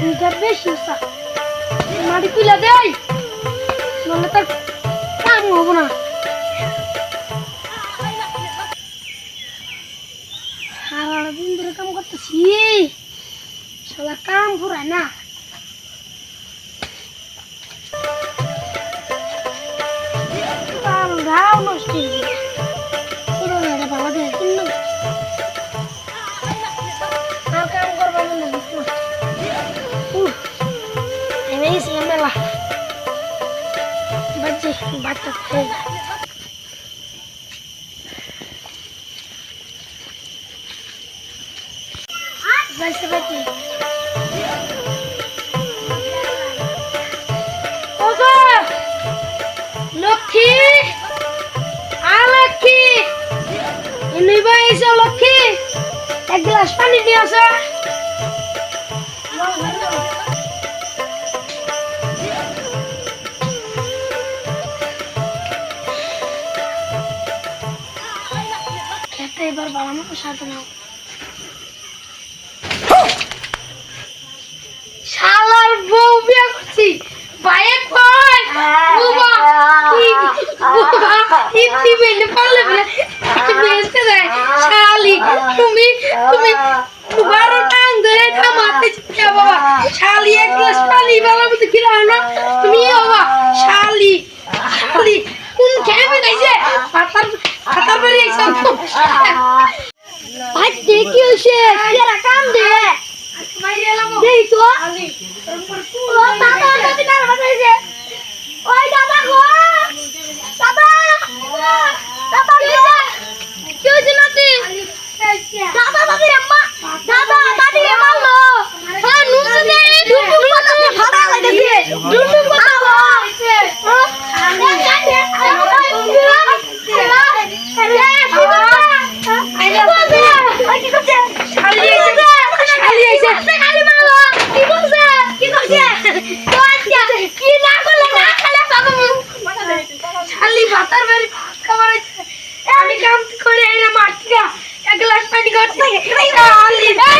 নিজে বেশি উৎসাহ মাটি তুলে দেয় নাহলে তার কাম হব না। সারা দিন ধরে কাম করতেছি। শালা কাম ফুরায় না। কাল ঘাও বাচ্চা লক্ষ্মী! আ লক্ষ্মী! এমনি বইছে লক্ষ্মী! এক গ্লাস পানি নিয়ে এবার বাবা সাথে নাও। শালার বউ বিয়া করছি। বাইক কই বুবা বুবা ইতি বেলে পালে বলে বেসতে শালি তুমি তুমি টাং ধরে থামাতে বাবা। শালি এক গ্লাস পানি বেলা মতো খিলাও না। তুমি বাবা শালি આ દેખ્યું છે કામ દે ไม่ร้